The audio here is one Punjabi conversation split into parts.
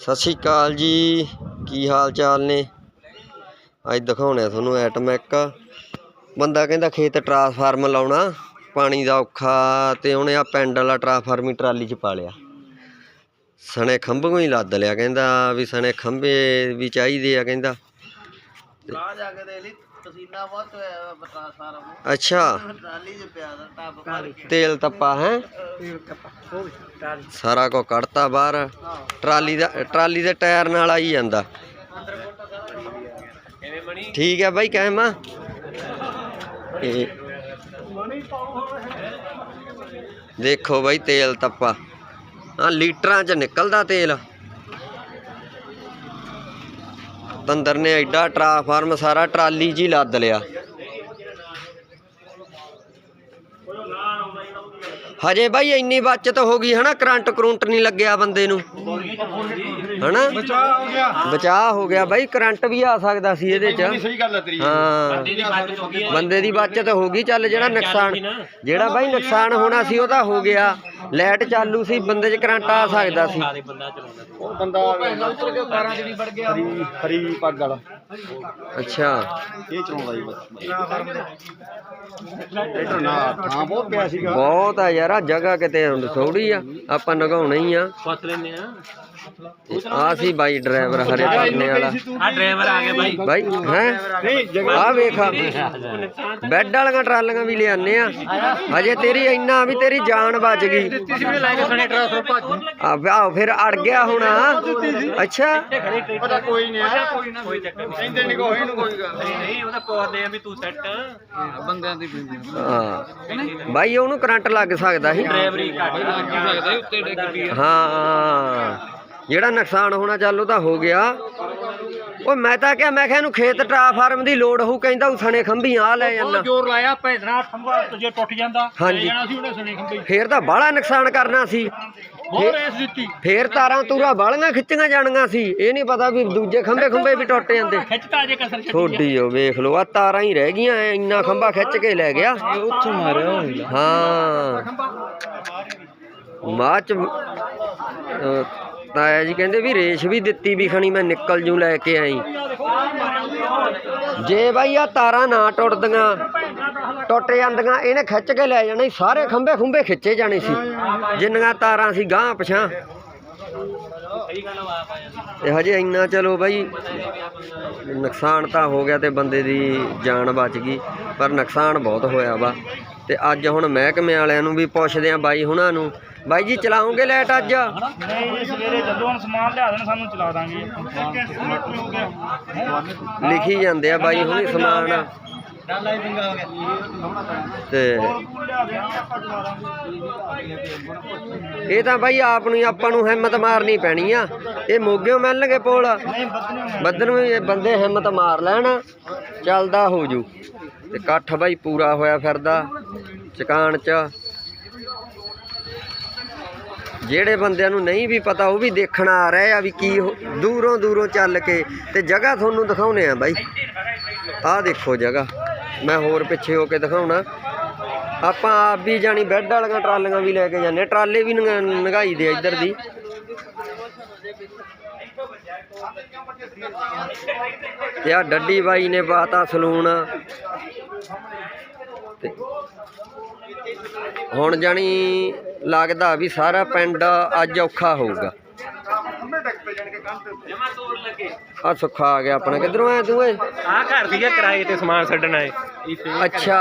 ਸਤਿ ਸ਼੍ਰੀ ਅਕਾਲ ਜੀ। ਕੀ ਹਾਲ ਚਾਲ ਨੇ? ਅੱਜ ਦਿਖਾਉਣੇ ਆ ਤੁਹਾਨੂੰ ਐਟਮੈਕ। ਬੰਦਾ ਕਹਿੰਦਾ ਖੇਤ ਟਰਾਂਸਫਾਰਮ ਲਾਉਣਾ, ਪਾਣੀ ਦਾ ਔਖਾ ਤੇ ਉਹਨੇ ਆ ਪੈਂਡ ਵਾਲਾ ਟਰਾਂਸਫਾਰਮ ਹੀ ਟਰਾਲੀ 'ਚ ਪਾ ਲਿਆ। ਸਣੇ ਖੰਭੋਂ ਹੀ ਲੱਦ ਲਿਆ ਕਹਿੰਦਾ ਵੀ ਸਣੇ ਖੰਭੇ ਵੀ ਚਾਹੀਦੇ ਆ ਕਹਿੰਦਾ। ਜਾ ਕੇ ਦੇ ਲਈ। ਪਸੀਨਾ ਬਹੁਤ ਹੋਇਆ ਬਤਾ ਸਾਰਾ ਮੂੰਹ। ਅੱਛਾ। ਟਰਾਲੀ 'ਚ ਪਿਆ ਦਾ ਟੱਬ ਭਰ ਕੇ। ਤੇਲ ਤੱਪਾ ਹੈ? ਸਾਰਾ ਕੋ ਕੱਢਤਾ ਬਾਹਰ। ਟਰਾਲੀ ਦਾ ਟਰਾਲੀ ਦੇ ਟਾਇਰ ਨਾਲ ਆਈ ਜਾਂਦਾ। ਠੀਕ ਹੈ ਬਾਈ ਕਹਿਮਾ ਇਹ ਦੇਖੋ ਬਾਈ ਤੇਲ ਤੱਪਾ। ਆ ਲੀਟਰਾਂ ਚ ਨਿਕਲਦਾ ਤੇਲ। ਤੰਦਰ ਨੇ ਐਡਾ ਟਰਾਂਸਫਾਰਮ ਸਾਰਾ ਟਰਾਲੀ 'ਚ ਹੀ ਲੱਦ ਲਿਆ। ਹਜੇ ਬਾਈ ਇੰਨੀ ਬਚਤ ਹੋ ਗਈ ਹਨਾ ਕਰੰਟ ਕਰੰਟ ਨਹੀਂ ਲੱਗਿਆ ਬੰਦੇ ਨੂੰ। ਹਨਾ? ਬਚਾ ਹੋ ਗਿਆ ਬਚਾਅ ਹੋ ਗਿਆ ਬਾਈ ਕਰੰਟ ਵੀ ਆ ਸਕਦਾ ਸੀ ਇਹਦੇ 'ਚ। ਸਹੀ ਗੱਲ ਹੈ ਤੇਰੀ। ਹਾਂ। ਬੰਦੇ ਦੀ ਬਚਤ ਹੋ ਗਈ ਚੱਲ ਜਿਹੜਾ ਨੁਕਸਾਨ ਜਿਹੜਾ ਬਾਈ ਨੁਕਸਾਨ ਹੋਣਾ ਸੀ ਉਹ ਤਾਂ ਹੋ ਗਿਆ। ਲਾਈਟ ਚਾਲੂ ਸੀ ਬੰਦੇ 'ਚ ਕਰੰਟ ਆ ਸਕਦਾ ਸੀ। ਉਹ ਬੰਦਾ ਉੱਤਰ ਕੇ ਕਾਰਾਂ ਚ ਵੜ ਗਿਆ। ਹਰੀ ਹਰੀ ਪੱਗ ਵਾਲਾ। ਅੱਛਾ। ਇਹ ਚਲਾਉਂਦਾ ਜੀ ਬਸ। ਨਾ ਥਾਂ ਬਹੁਤ ਪਿਆ ਸੀਗਾ। ਬਹੁਤ ਆ ਯਾਰ ਆ ਜਗ੍ਹਾ ਕਿਤੇ ਹੁਣ ਥੋੜੀ ਆ ਆਪਾਂ ਨਗਾਉਣਾ ਹੀ ਆ। ਫਸ ਲੈਨੇ ਆ। ਆ ਸੀ ਬਾਈ ਡਰਾਈਵਰ ਹਰੇ ਪਰਨੇ ਵਾਲਾ। ਆ ਡਰਾਈਵਰ ਆ ਗਿਆ ਬਾਈ। ਬਾਈ ਹੈ? ਆ ਵੇਖ ਬੈੱਡ ਵਾਲੀਆਂ ਟਰਾਲੀਆਂ ਵੀ ਲਿਆਨੇ ਆ। ਹਜੇ ਤੇਰੀ ਇੰਨਾ ਵੀ ਤੇਰੀ ਜਾਨ ਬਚ ਗਈ। ਆ ਆਹ ਫਿਰ ਅੜ ਗਿਆ ਹੋਣਾ। ਅੱਛਾ। ਪਤਾ ਕੋਈ ਨਹੀਂ ਆ। ਕੋਈ ਨਾ ਕੋਈ ਚੱਕਰ ਨਹੀਂ। ਕਹਿੰਦੇ ਨਹੀਂ ਕੋਈ ਨੂੰ ਕੋਈ ਗੱਲ ਨਹੀਂ। ਨਹੀਂ ਉਹਦਾ ਪੌਦੇ ਆ ਵੀ ਤੂੰ ਸੈੱਟ। ਬੰਦਿਆਂ ਦੀ ਹਾਂ। ਬਾਈ ਉਹਨੂੰ ਕਰੰਟ ਲੱਗ ਸਕਦਾ ਸੀ। ਡਰਾਈਵਰੀ ਘੱਟ ਲੱਗ ਸਕਦਾ ਉੱਤੇ ਡਿੱਗ ਪਈ ਹਾਂ। ਜਿਹੜਾ ਨੁਕਸਾਨ ਹੋਣਾ ਚੱਲ ਉਹ ਤਾਂ ਹੋ ਗਿਆ। ਉਹ ਮੈਂ ਤਾਂ ਕਿਹਾ ਮੈਂ ਕਿਹਾ ਇਹਨੂੰ ਖੇਤ ਟਰਾਫਾਰਮ ਦੀ ਲੋੜ ਹੋਊ ਕਹਿੰਦਾ ਉਸਣੇ ਖੰਭੀਆਂ ਆ ਲੈ ਜਾਂਦਾ। ਜ਼ੋਰ ਲਾਇਆ ਭੈਦਨਾ ਖੰਭਾ ਜੇ ਟੁੱਟ ਜਾਂਦਾ ਹਾਂਜੀ। ਜਾਣਾ ਸੀ ਉਹਨੇ ਸਣੇ ਖੰਭੇ। ਫੇਰ ਤਾਂ ਬਾਹਲਾ ਨੁਕਸਾਨ ਕਰਨਾ ਸੀ। ਬਹੁਤ ਰੇਸ ਦਿੱਤੀ। ਫੇਰ ਤਾਰਾਂ ਤੂਰਾ ਬਾਲੀਆਂ ਖਿੱਚੀਆਂ ਜਾਣੀਆਂ ਸੀ। ਇਹ ਨਹੀਂ ਪਤਾ ਵੀ ਦੂਜੇ ਖੰਭੇ ਖੰਭੇ ਵੀ ਟੁੱਟ ਜਾਂਦੇ। ਖਿੱਚਤਾ ਜੇ ਕਸਰ ਛੱਡੀ ਥੋੜੀ ਉਹ ਵੇਖ ਲਓ ਆ ਤਾਰਾਂ ਹੀ ਰਹਿ ਗਈਆਂ ਐ, ਇੰਨਾ ਖੰਭਾ ਖਿੱਚ ਕੇ ਲੈ ਗਿਆ। ਉੱਥੋਂ ਮਾਰਿਆ ਹਾਂ। ਮਾਂ ਚ ਅਹ, ਤਾਇਆ ਜੀ, ਕਹਿੰਦੇ ਵੀ ਰੇਸ਼ ਵੀ ਦਿੱਤੀ ਵੀ ਖਣੀ, ਮੈਂ ਨਿਕਲ ਜੂ ਲੈ ਕੇ ਆਈ। ਜੇ ਬਾਈ ਆ ਤਾਰਾਂ ਨਾ ਟੁੱਟਦੀਆਂ, ਟੁੱਟ ਜਾਂਦੀਆਂ, ਇਹਨੇ ਖਿੱਚ ਕੇ ਲੈ ਜਾਣਾ, ਸਾਰੇ ਖੰਭੇ ਖੁੰਭੇ ਖਿੱਚੇ ਜਾਣੇ ਸੀ। ਜਿੰਨੀਆਂ ਤਾਰਾਂ ਸੀ ਗਾਂ ਪਛਾਂ ਤੇ ਹਜੇ ਇੰਨਾ ਚਲੋ ਬਾਈ, ਨੁਕਸਾਨ ਤਾਂ ਹੋ ਗਿਆ ਤੇ ਬੰਦੇ ਦੀ ਜਾਨ ਬਚ ਗਈ, ਪਰ ਨੁਕਸਾਨ ਬਹੁਤ ਹੋਇਆ ਵਾ। ਤੇ ਅੱਜ ਹੁਣ ਮਹਿਕਮੇ ਵਾਲਿਆਂ ਨੂੰ ਵੀ ਪੁੱਛਦੇ ਆ ਬਾਈ ਹੁਣਾਂ ਨੂੰ। ਬਾਈ ਜੀ ਚਲਾਉਂਗੇ ਲਾਈਟ ਅੱਜ? ਨਹੀਂ ਸਵੇਰੇ ਜਦੋਂ ਹੁਣ ਸਮਾਨ ਲਿਆ ਦੇਣ ਸਾਨੂੰ ਚਲਾ ਦਾਂਗੇ ਲਿਖੀ ਜਾਂਦੇ ਆ ਬਾਈ ਹੁਣੀ ਸਮਾਨ। ਤੇ ਇਹ ਤਾਂ ਬਾਈ ਆਪ ਨੂੰ ਆਪਾਂ ਨੂੰ ਹਿੰਮਤ ਮਾਰਨੀ ਪੈਣੀ ਆ। ਇਹ ਮੋਗਿਓ ਮਿਲਣਗੇ ਪੋਲ? ਬੱਦਨ ਵੀ ਬੰਦੇ ਹਿੰਮਤ ਮਾਰ ਲੈਣ। ਚੱਲਦਾ ਹੋ ਜੂ। ਤੇ ਇਕੱਠ ਬਾਈ ਪੂਰਾ ਹੋਇਆ ਫਿਰਦਾ, ਚਕਾਨ ਚ। ਜਿਹੜੇ ਬੰਦਿਆਂ ਨੂੰ ਨਹੀਂ ਵੀ ਪਤਾ, ਉਹ ਵੀ ਦੇਖਣ ਆ ਰਹੇ ਆ ਵੀ ਕੀ ਹੋ- ਦੂਰੋਂ ਦੂਰੋਂ ਚੱਲ ਕੇ ਤੇ ਜਗ੍ਹਾ ਤੁਹਾਨੂੰ ਦਿਖਾਉਨੇ ਆ ਬਾਈ। ਆਹ ਦੇਖੋ ਜਗ੍ਹਾ, ਮੈਂ ਹੋਰ ਪਿੱਛੇ ਹੋ ਕੇ ਦਿਖਾਉਣਾ। ਆਪਾਂ ਆਪ ਵੀ ਜਾਣੀ ਬੈੱਡ ਵਾਲੀਆਂ ਟਰਾਲੀਆਂ ਵੀ ਲੈ ਕੇ ਜਾਂਦੇ ਹਾਂ। ਟਰਾਲੇ ਵੀ ਨਗਾਈ ਦੇ ਆ ਇੱਧਰ ਦੀ। ਤੇ ਆ ਡੱਡੀ ਬਾਈ ਨੇ ਪਾਤਾ ਸਲੂਨ। ਤੇ ਹੁਣ ਜਾਣੀ ਲੱਗਦਾ ਵੀ ਸਾਰਾ ਪਿੰਡ ਅੱਜ ਔਖਾ ਹੋਊਗਾ। ਆ ਸੁੱਖਾ ਆ ਗਿਆ ਆਪਣਾ। ਕਿੱਧਰੋਂ ਆਇਆ ਤੂੰ ਏ ਆ ਘਰ ਦੀ ਆ ਕਿਰਾਏ ਤੇ ਸਮਾਨ ਛੱਡਣਾ ਏ ਅੱਛਾ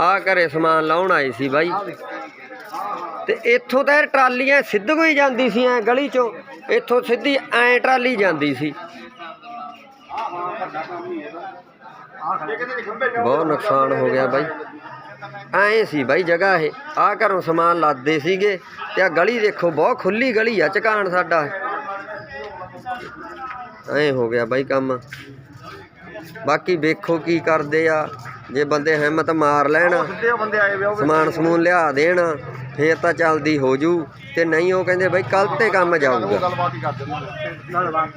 ਆ ਘਰੇ ਸਮਾਨ ਲਾਉਣ ਆਏ ਸੀ ਬਾਈ। ਤੇ ਇੱਥੋਂ ਤਾਂ ਟਰਾਲੀਆਂ ਸਿੱਧੂ ਹੀ ਜਾਂਦੀ ਸੀ ਐ ਗਲੀ ਚੋਂ। ਇੱਥੋਂ ਸਿੱਧੀ ਐਂ ਟਰਾਲੀ ਜਾਂਦੀ ਸੀ। ਬਹੁਤ ਨੁਕਸਾਨ ਹੋ ਗਿਆ ਬਾਈ। ਐਂ ਸੀ ਬਾਈ ਜਗ੍ਹਾ ਇਹ। ਆ ਘਰੋਂ ਸਮਾਨ ਲਾਦੇ ਸੀਗੇ ਤੇ ਆ ਗਲੀ ਦੇਖੋ, ਬਹੁਤ ਖੁੱਲੀ ਗਲੀ ਆ ਚਕਾਨ ਸਾਡਾ। ਐਂ ਹੋ ਗਿਆ ਬਾਈ ਕੰਮ। ਬਾਕੀ ਵੇਖੋ ਕੀ ਕਰਦੇ ਆ। ਜੇ ਬੰਦੇ ਹਿੰਮਤ ਮਾਰ ਲੈਣ ਸਿੱਧੇ ਬੰਦੇ ਆਏ ਵੇ ਉਹ ਸਮਾਨ ਸਮੂਨ ਲਿਆ ਦੇਣ ਫੇਰ ਤਾਂ ਚੱਲਦੀ ਹੋ ਜੂ। ਤੇ ਨਹੀਂ ਉਹ ਕਹਿੰਦੇ ਬਈ ਕੱਲ ਤੇ ਕੰਮ ਜਾਊਗਾ। ਗੱਲਬਾਤ ਹੀ ਕਰ ਦਿੰਦੇ ਗੱਲਬਾਤ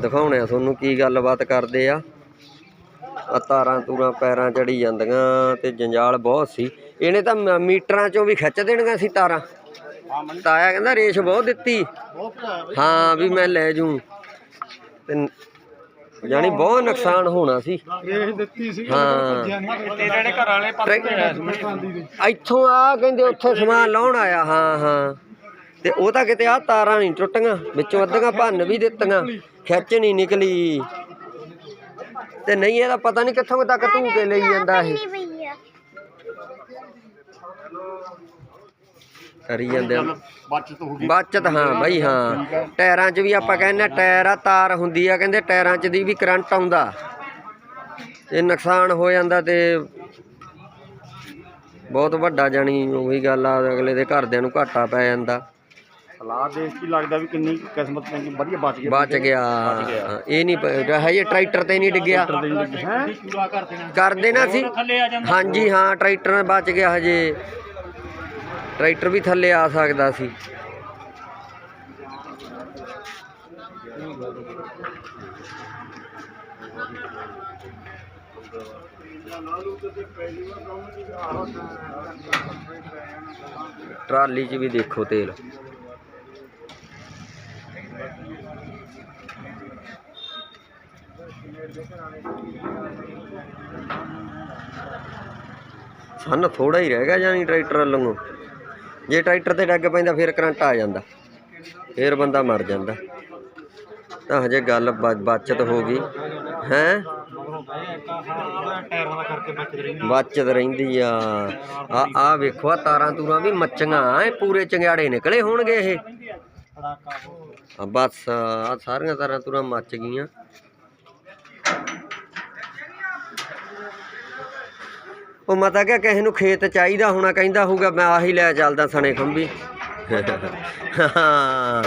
ਦਿਖਾਉਣੇ ਆ ਤੁਹਾਨੂੰ ਕੀ ਗੱਲਬਾਤ ਕਰਦੇ ਆ। ਆ ਤਾਰਾਂ ਤੂਰਾਂ ਪੈਰਾਂ ਚੜੀ ਜਾਂਦੀਆਂ ਤੇ ਜੰਜਾਲ ਬਹੁਤ ਸੀ। ਇਹਨੇ ਤਾਂ ਮੀਟਰਾਂ ਚੋਂ ਵੀ ਖਿੱਚ ਦੇਣੀਆਂ ਸੀ ਤਾਰਾਂ। ਤਾਇਆ ਕਹਿੰਦਾ ਰੇਸ਼ ਬਹੁਤ ਦਿੱਤੀ। ਹਾਂ ਵੀ ਮੈਂ ਲੈ ਜੂ। ਤੇ ਜਾਨੀ ਬਹੁਤ ਨੁਕਸਾਨ ਹੋਣਾ ਸੀ। ਇਹ ਦਿੱਤੀ ਸੀ ਹਾਂ। ਤੇ ਜਿਹੜੇ ਘਰ ਵਾਲੇ ਪਾਸੇ ਇੱਥੋਂ ਆ ਕਹਿੰਦੇ ਉੱਥੇ ਸਮਾਨ ਲਾਉਣ ਆਇਆ ਹਾਂ ਹਾਂ। ਤੇ ਉਹ ਤਾਂ ਕਿਤੇ ਆ ਤਾਰਾਂ ਨਹੀਂ ਟੁੱਟੀਆਂ ਵਿੱਚੋਂ ਅੱਧੀਆਂ ਭੰਨ ਵੀ ਦਿੱਤੀਆਂ ਖਿੱਚ ਨਹੀਂ ਨਿਕਲੀ। ਤੇ ਨਹੀਂ ਇਹਦਾ ਪਤਾ ਨਹੀਂ ਕਿੱਥੋਂ ਤੱਕ ਧੂ ਕੇ ਲਈ ਜਾਂਦਾ ਇਹ। ਕਰੀ ਜਾਂਦੇ ਆ। ਬਚਤ ਹੋ ਗਈ। ਬਚਤ ਹਾਂ ਬਾਈ ਹਾਂ। ਟਾਇਰਾਂ 'ਚ ਵੀ ਆਪਾਂ ਕਹਿੰਦੇ ਟਾਇਰ ਆ ਤਾਰ ਹੁੰਦੀ ਆ ਕਹਿੰਦੇ ਟਾਇਰਾਂ 'ਚ ਦੀ ਵੀ ਕਰੰਟ ਆਉਂਦਾ। ਤੇ ਨੁਕਸਾਨ ਹੋ ਜਾਂਦਾ ਤੇ ਬਹੁਤ ਵੱਡਾ ਜਾਣੀ ਉਹੀ ਗੱਲ ਆ ਅਗਲੇ ਦੇ ਘਰਦਿਆਂ ਨੂੰ ਘਾਟਾ ਪੈ ਜਾਂਦਾ। ਸਲਾਹ ਦੇਖ ਕੇ ਲੱਗਦਾ ਵੀ ਕਿੰਨੀ ਕਿਸਮਤ ਚੰਗੀ ਵਧੀਆ ਬਚ ਗਈ। ਬਚ ਗਿਆ। ਇਹ ਨਹੀਂ ਹਜੇ ਟਰੈਕਟਰ ਤੇ ਨਹੀਂ ਡਿੱਗਿਆ। ਹੈ? ਕਰ ਦੇਣਾ ਸੀ ਹਾਂਜੀ ਹਾਂ ਟਰੈਕਟਰ ਬਚ ਗਿਆ ਹਜੇ। ਟਰੈਕਟਰ ਵੀ ਥੱਲੇ ਆ ਸਕਦਾ ਸੀ। ਟਰਾਲੀ 'ਚ ਵੀ ਦੇਖੋ ਤੇਲ। ਸਾਨੂੰ ਥੋੜਾ ਹੀ ਰਹਿ ਗਿਆ ਜਾਨੀ ਟਰੈਕਟਰ ਵੱਲੋਂ। ਜੇ ਟਰੈਕਟਰ ਤੇ ਡੱਗ ਪੈਂਦਾ, ਫਿਰ ਕਰੰਟ ਆ ਜਾਂਦਾ। ਫਿਰ ਬੰਦਾ ਮਰ ਜਾਂਦਾ। ਤਾਂ ਹਜੇ ਗੱਲ ਬ- ਬਚਤ ਹੋ ਗਈ। ਹੈ? ਟਾਇਰਾਂ ਬਚਤ ਰਹਿੰਦੀ ਆ। ਆ ਆ ਵੇਖੋ, ਆ ਤਾਰਾਂ ਤੂਰਾਂ ਵੀ ਮੱਚੀਆਂ। ਐ ਪੂਰੇ ਚੰਗਿਆੜੇ ਨਿਕਲੇ ਹੋਣਗੇ ਇਹ। ਬਸ, ਆ ਸਾਰੀਆਂ ਤਾਰਾਂ ਤੂਰਾਂ ਮੱਚ ਗਈਆਂ। ਉਹ ਮਤਾ ਕਿ ਕਿਸੇ ਨੂੰ ਖੇਤ ਚਾਹੀਦਾ ਹੋਣਾ ਕਹਿੰਦਾ ਹੋਊਗਾ ਮੈਂ ਆਹੀ ਲੈ ਚੱਲਦਾ ਸਣੇ ਖੰਭੀ। ਹਾਂ।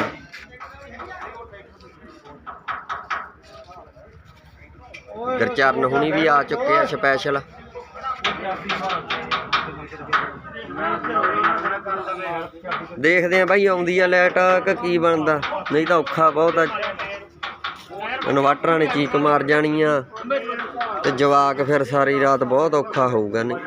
ਗਰਚਰਨ ਹੁਣੀ ਵੀ ਆ ਚੁੱਕੇ ਆ ਸਪੈਸ਼ਲ ਦੇਖਦੇ ਆ ਬਾਈ ਆਉਂਦੀ ਆ ਲਾਈਟ ਕਿ ਕੀ ਬਣਦਾ। ਨਹੀਂ ਤਾਂ ਔਖਾ ਬਹੁਤ ਆ। ਇਨਵਰਟਰਾਂ ਨੇ ਚੀਕ ਮਾਰ ਜਾਣੀ ਆ ਤੇ ਜਵਾਕ ਫਿਰ ਸਾਰੀ ਰਾਤ ਬਹੁਤ ਔਖਾ ਹੋਊਗਾ ਨਹੀਂ